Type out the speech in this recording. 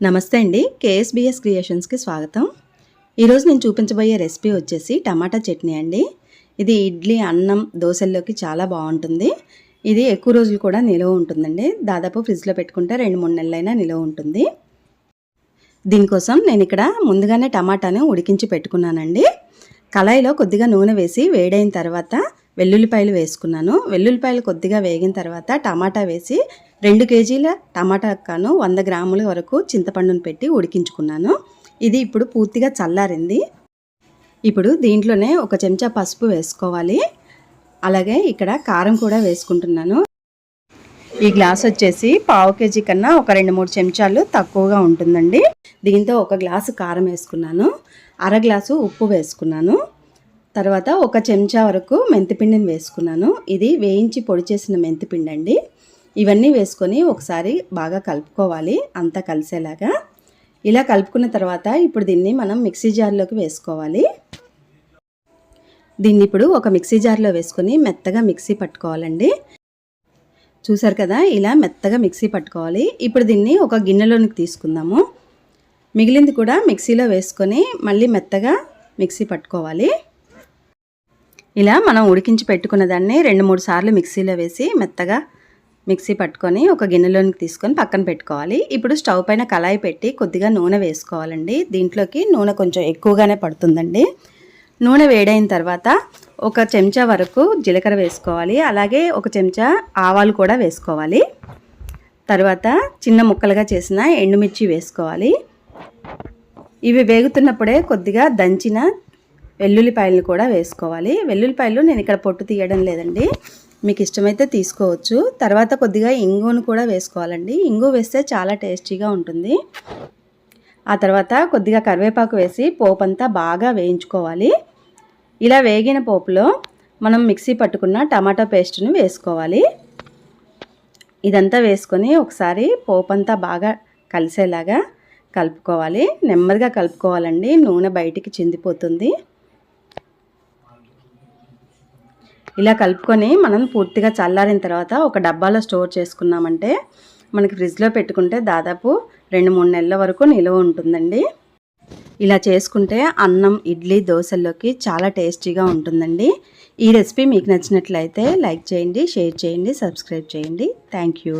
నమస్తే అండి. కేఎస్బిఎస్ క్రియేషన్స్కి స్వాగతం. ఈరోజు నేను చూపించబోయే రెసిపీ వచ్చేసి టమాటా చట్నీ అండి. ఇది ఇడ్లీ అన్నం దోశల్లోకి చాలా బాగుంటుంది. ఇది ఎక్కువ రోజులు కూడా నిలువ ఉంటుందండి. దాదాపు ఫ్రిడ్జ్లో పెట్టుకుంటే రెండు మూడు నెలలైనా నిలవ ఉంటుంది. దీనికోసం నేను ఇక్కడ ముందుగానే టమాటాను ఉడికించి పెట్టుకున్నానండి. కళాయిలో కొద్దిగా నూనె వేసి వేడైన తర్వాత వెల్లుల్లిపాయలు వేసుకున్నాను. వెల్లుల్లిపాయలు కొద్దిగా వేగిన తర్వాత టమాటా వేసి రెండు కేజీల టమాటా కాను వంద గ్రాముల వరకు చింతపండును పెట్టి ఉడికించుకున్నాను. ఇది ఇప్పుడు పూర్తిగా చల్లారింది. ఇప్పుడు దీంట్లోనే ఒక చెంచా పసుపు వేసుకోవాలి. అలాగే ఇక్కడ కారం కూడా వేసుకుంటున్నాను. ఈ గ్లాస్ వచ్చేసి పావు కేజీ కన్నా ఒక రెండు మూడు చెంచాలు తక్కువగా ఉంటుందండి. దీంతో ఒక గ్లాసు కారం వేసుకున్నాను. అర గ్లాసు ఉప్పు వేసుకున్నాను. తర్వాత ఒక చెంచా వరకు మెంతిపిండిని వేసుకున్నాను. ఇది వేయించి పొడి చేసిన మెంతిపిండి అండి ఇవన్నీ వేసుకొని ఒకసారి బాగా కలుపుకోవాలి అంతా కలిసేలాగా. ఇలా కలుపుకున్న తర్వాత ఇప్పుడు దీన్ని మనం మిక్సీ జార్లోకి వేసుకోవాలి. దీన్ని ఇప్పుడు ఒక మిక్సీ జార్లో వేసుకొని మెత్తగా మిక్సీ పట్టుకోవాలండి. చూసారు కదా ఇలా మెత్తగా మిక్సీ పట్టుకోవాలి. ఇప్పుడు దీన్ని ఒక గిన్నెలోనికి తీసుకుందాము. మిగిలింది కూడా మిక్సీలో వేసుకొని మళ్ళీ మెత్తగా మిక్సీ పట్టుకోవాలి. ఇలా మనం ఉడికించి పెట్టుకున్న దాన్ని రెండు మూడు సార్లు మిక్సీలో వేసి మెత్తగా మిక్సీ పట్టుకొని ఒక గిన్నెలోనికి తీసుకొని పక్కన పెట్టుకోవాలి. ఇప్పుడు స్టవ్ పైన కళాయి పెట్టి కొద్దిగా నూనె వేసుకోవాలండి. దీంట్లోకి నూనె కొంచెం ఎక్కువగానే పడుతుందండి. నూనె వేడైన తర్వాత ఒక చెంచా వరకు జీలకర్ర వేసుకోవాలి. అలాగే ఒక చెంచా ఆవాలు కూడా వేసుకోవాలి. తర్వాత చిన్న ముక్కలుగా చేసిన ఎండుమిర్చి వేసుకోవాలి. ఇవి వేగుతున్నప్పుడే కొద్దిగా దంచిన వెల్లుల్లిపాయలు కూడా వేసుకోవాలి. వెల్లుల్లిపాయలు నేను ఇక్కడ పొట్టు తీయడం లేదండి. మీకు ఇష్టమైతే తీసుకోవచ్చు. తర్వాత కొద్దిగా ఇంగును కూడా వేసుకోవాలండి. ఇంగు వేస్తే చాలా టేస్టీగా ఉంటుంది. ఆ తర్వాత కొద్దిగా కరివేపాకు వేసి పోపు అంతా బాగా వేయించుకోవాలి. ఇలా వేగిన పోపులో మనం మిక్సీ పట్టుకున్న టమాటా పేస్ట్ని వేసుకోవాలి. ఇదంతా వేసుకొని ఒకసారి పోపు అంతా బాగా కలిసేలాగా కలుపుకోవాలి. నెమ్మదిగా కలుపుకోవాలండి. నూనె బయటికి చిందిపోతుంది. ఇలా కలుపుకొని మనం పూర్తిగా చల్లారిన తర్వాత ఒక డబ్బాలో స్టోర్ చేసుకున్నామంటే మనకి ఫ్రిడ్జ్లో పెట్టుకుంటే దాదాపు రెండు మూడు నెలల వరకు నిలువ ఉంటుందండి. ఇలా చేసుకుంటే అన్నం ఇడ్లీ దోశల్లోకి చాలా టేస్టీగా ఉంటుందండి. ఈ రెసిపీ మీకు నచ్చినట్లయితే లైక్ చేయండి షేర్ చేయండి సబ్స్క్రైబ్ చేయండి. Thank you.